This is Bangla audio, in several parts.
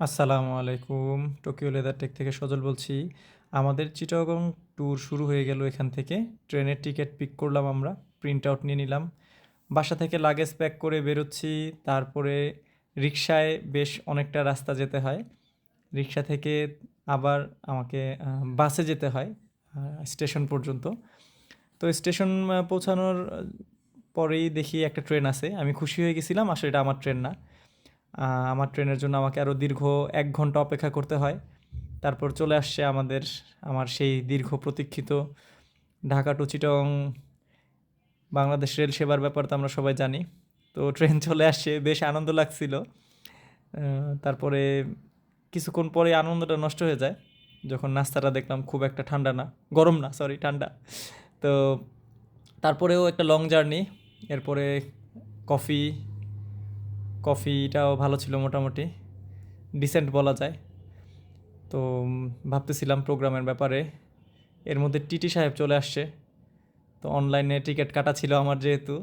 আসসালামু আলাইকুম। টোকিও লেদার টেক থেকে সজল বলছি। আমাদের চিটাগং ট্যুর শুরু হয়ে গেল এখান থেকে। ট্রেনের টিকিট পিক করলাম আমরা, প্রিন্ট আউট নিয়ে নিলাম। বাসা থেকে লাগেজ প্যাক করে বেরোচ্ছি। তারপরে রিক্সায় বেশ অনেকটা রাস্তা যেতে হয়। রিক্সা থেকে আবার আমাকে বাসে যেতে হয় স্টেশন পর্যন্ত। তো স্টেশন পৌঁছানোর পরেই দেখি একটা ট্রেন আছে। আমি খুশি হয়ে গেছিলাম, আসলে এটা আমার ট্রেন না। আমার ট্রেনের জন্য আমাকে আরও দীর্ঘ এক ঘণ্টা অপেক্ষা করতে হয়। তারপর চলে আসছে আমাদের, আমার সেই দীর্ঘ প্রতীক্ষিত ঢাকা টু চিটং বাংলাদেশ রেল সেবার ব্যাপার তো আমরা সবাই জানি। তো ট্রেন চলে আসছে, বেশ আনন্দ লাগছিল। তারপরে কিছুক্ষণ পরে আনন্দটা নষ্ট হয়ে যায়। যখন নাস্তাটা দেখলাম খুব একটা ঠান্ডা না, গরম না সরি ঠান্ডা। তো তারপরেও একটা লং জার্নি এরপরে কফি কফিটাও ভালো ছিল মোটামুটি ডিসেন্ট বলা যায়। তো ভাবতেছিলাম প্রোগ্রামের ব্যাপারে। এর মধ্যে টিটি সাহেব চলে আসছে। তো অনলাইনে টিকিট কাটা ছিল আমার যেহেতু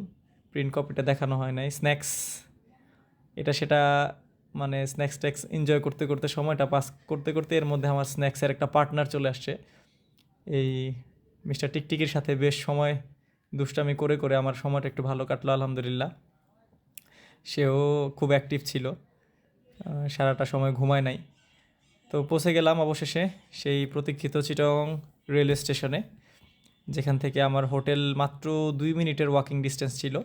প্রিন্ট কপিটা দেখানো হয় নাই স্ন্যাক্স এটা সেটা মানে স্ন্যাক্স ট্যাক্স এনজয় করতে করতে সময়টা পাস করতে করতে এর মধ্যে আমার স্ন্যাক্সের একটা পার্টনার চলে আসছে। এই মিস্টার টিকটিকির সাথে বেশ সময় দুষ্টামি করে করে আমার সময়টা একটু ভালো কাটলো, আলহামদুলিল্লাহ। সেও খুব অ্যাক্টিভ ছিল। সারাটা সময় ঘুমায় নাই। তো পৌঁছে গেলাম অবশেষে সেই প্রতীক্ষিত চিটং রেলওয়ে স্টেশনে, যেখান থেকে আমার হোটেল মাত্র দুই মিনিটের ওয়াকিং ডিস্টেন্স ছিল।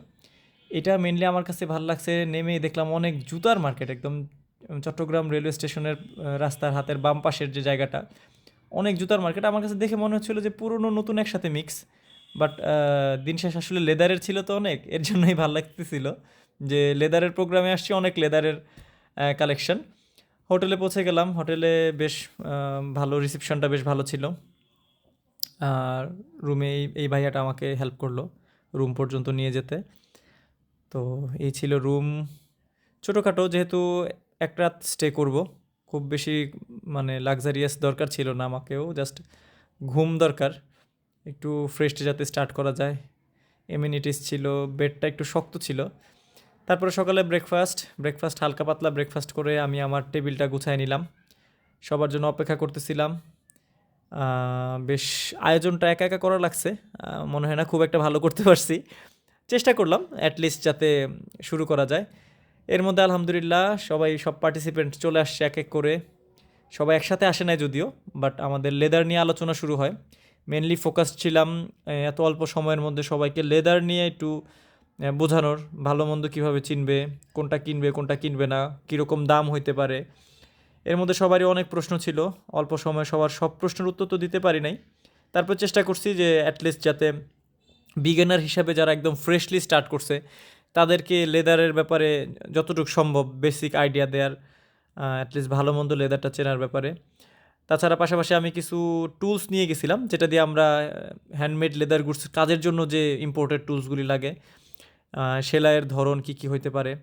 এটা মেনলি আমার কাছে ভালো লাগছে, নেমে দেখলাম অনেক জুতার মার্কেট একদম চট্টগ্রাম রেলওয়ে স্টেশনের রাস্তার হাতের বাম পাশের যে জায়গাটা, অনেক জুতার মার্কেট আমার কাছে দেখে মনে হচ্ছিল যে পুরনো নতুন একসাথে মিক্স বাট দিন শেষ আসলে লেদারের ছিল তো অনেক, এর জন্যই ভালো লাগতেছিল। যে লেদারের প্রোগ্রামে আসছি, অনেক লেদারের কালেকশন হোটেলে পৌঁছে গেলাম। হোটেলে বেশ ভালো রিসেপশনটা বেশ ভালো ছিল। আর রুমে এই ভাইয়াটা আমাকে হেল্প করল রুম পর্যন্ত নিয়ে যেতে। তো এই ছিল রুম। ছোটোখাটো, যেহেতু এক রাত স্টে করব, খুব বেশি মানে লাক্সারিয়াস দরকার ছিল না আমাকেও জাস্ট ঘুম দরকার। একটু ফ্রেশ যাতে স্টার্ট করা যায়। এমিনিটিস ছিল বেডটা একটু শক্ত ছিল। তারপরে সকালে ব্রেকফাস্ট ব্রেকফাস্ট হালকা পাতলা ব্রেকফাস্ট করে আমি আমার টেবিলটা গুছায় নিলাম। সবার জন্য অপেক্ষা করতেছিলাম। বেশ আয়োজনটা একা একা করা লাগছে। মনে হয় না খুব একটা ভালো করতে পারছি। চেষ্টা করলাম অ্যাটলিস্ট যাতে শুরু করা যায়। এর মধ্যে আলহামদুলিল্লাহ সবাই, সব পার্টিসিপেন্ট চলে আসছে এক এক করে। সবাই একসাথে আসে নাই যদিও বাট আমাদের লেদার নিয়ে আলোচনা শুরু হয়। মেনলি ফোকাস ছিলাম, এত অল্প সময়ের মধ্যে সবাইকে লেদার নিয়ে একটু বোঝানোর ভালো মন্দ কীভাবে চিনবে, কোনটা কিনবে কোনটা কিনবে না, কীরকম দাম হইতে পারে। এর মধ্যে সবারই অনেক প্রশ্ন ছিল, অল্প সময়ে সবার সব প্রশ্নের উত্তর তো দিতে পারি নাই। তারপর চেষ্টা করছি যে অ্যাটলিস্ট যাতে বিগিনার হিসাবে যারা একদম ফ্রেশলি স্টার্ট করছে, তাদেরকে লেদারের ব্যাপারে যতটুকু সম্ভব বেসিক আইডিয়া দেওয়ার অ্যাটলিস্ট ভালো মন্দ লেদারটা চেনার ব্যাপারে। তাছাড়া পাশাপাশি আমি কিছু টুলস নিয়ে গেছিলাম, যেটা দিয়ে আমরা হ্যান্ডমেড লেদার গুডস কাজের জন্য যে ইম্পোর্টেড টুলসগুলি লাগে সেলাইয়ের ধরন কী কী হইতে পারে?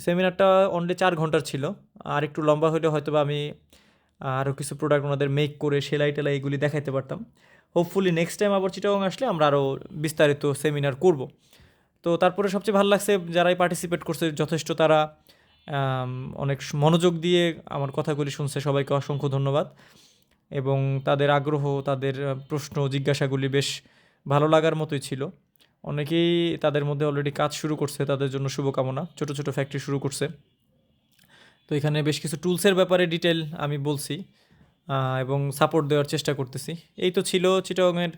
সেমিনারটা অনলি চার ঘণ্টার ছিল। আর একটু লম্বা হলে হয়তো আমি আরও কিছু প্রোডাক্ট ওনাদের মেক করে সেলাই টেলাই এগুলি দেখাইতে পারতাম। হোপফুলি নেক্সট টাইম আবার চিটাগং আসলে আমরা আরও বিস্তারিত সেমিনার করব। তো তারপরে সবচেয়ে ভালো লাগছে যারাই পার্টিসিপেট করছে, যথেষ্ট তারা অনেক মনোযোগ দিয়ে আমার কথাগুলি শুনছে। সবাইকে অসংখ্য ধন্যবাদ। এবং তাদের আগ্রহ, তাদের প্রশ্ন, জিজ্ঞাসাগুলি বেশ ভালো লাগার মতোই ছিল। অনেকেই তাদের মধ্যে অলরেডি কাজ শুরু করছে, তাদের জন্য শুভকামনা। ছোট ছোট ফ্যাক্টরি শুরু করছে। তো এখানে বেশ কিছু টুলসের ব্যাপারে ডিটেল আমি বলছি এবং সাপোর্ট দেওয়ার চেষ্টা করতেছি। এই তো ছিল চিটাগংয়ের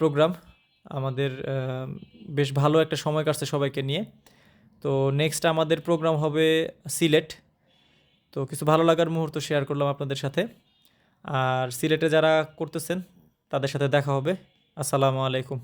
প্রোগ্রাম আমাদের বেশ ভালো একটা সময় কাটছে সবাইকে নিয়ে। তো নেক্সট আমাদের প্রোগ্রাম হবে সিলেট। তো কিছু ভালো লাগার মুহূর্ত শেয়ার করলাম আপনাদের সাথে। আর সিলেটে যারা করতেছেন, তাদের সাথে দেখা হবে। আসসালামু আলাইকুম।